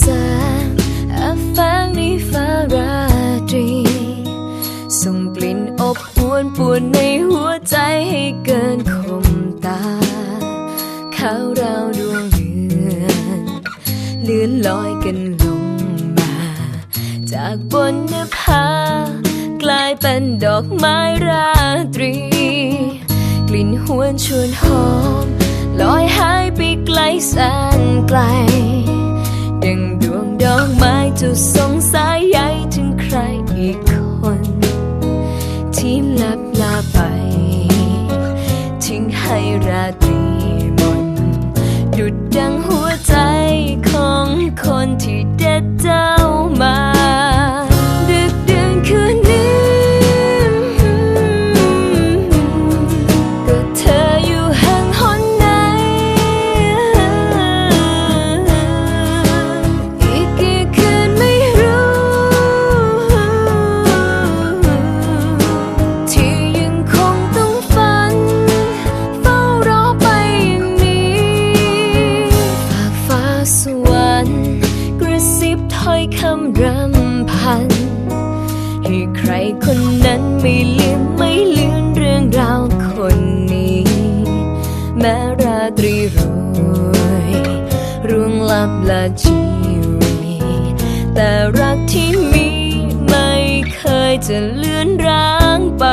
แสงอับแงในฟาราตรี ส่งกลิ่นอบอวนปวนในหัวใจให้เกินคมตาขาวราดวงเดือนเลื่อนลอยกันลงมา จากบนนภากลายเป็นดอกไม้ราตรี กลิ่นหวชวนหอมลอยหายไปไกลแสนไกล ดุดดังหัวใจของคนที่ วรรค์กระซิบถ้อยคำรำพัน ให้ใครคนนั้นไม่ลืมไม่ลือนเรื่องราวคนนี้ แม้ราตรีโรยร่วงลับละชีวีแต่รักที่มีไม่เคยจะเลือนร้างไป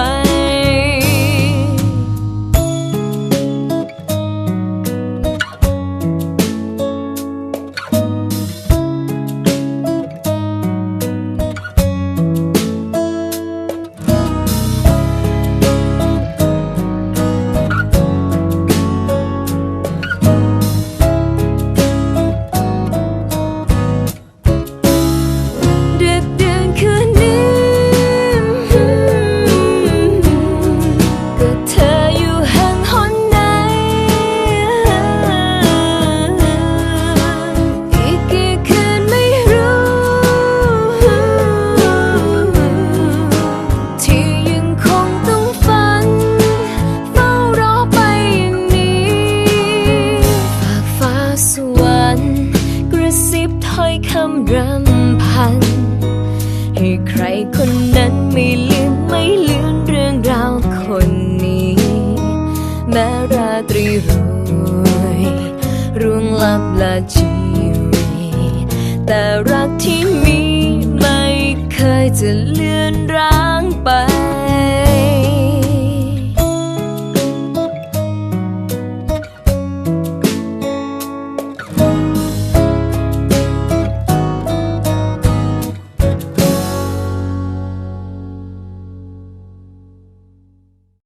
วรรค์กระซิบถ้อยคำรำพัน ให้ใครคนนั้นไม่ลืมไม่ลือนเรื่องราวคนนี้ แม้ราตรีโรยร่วงลับละชีวีแต่รักที่มีไม่เคยจะเลือ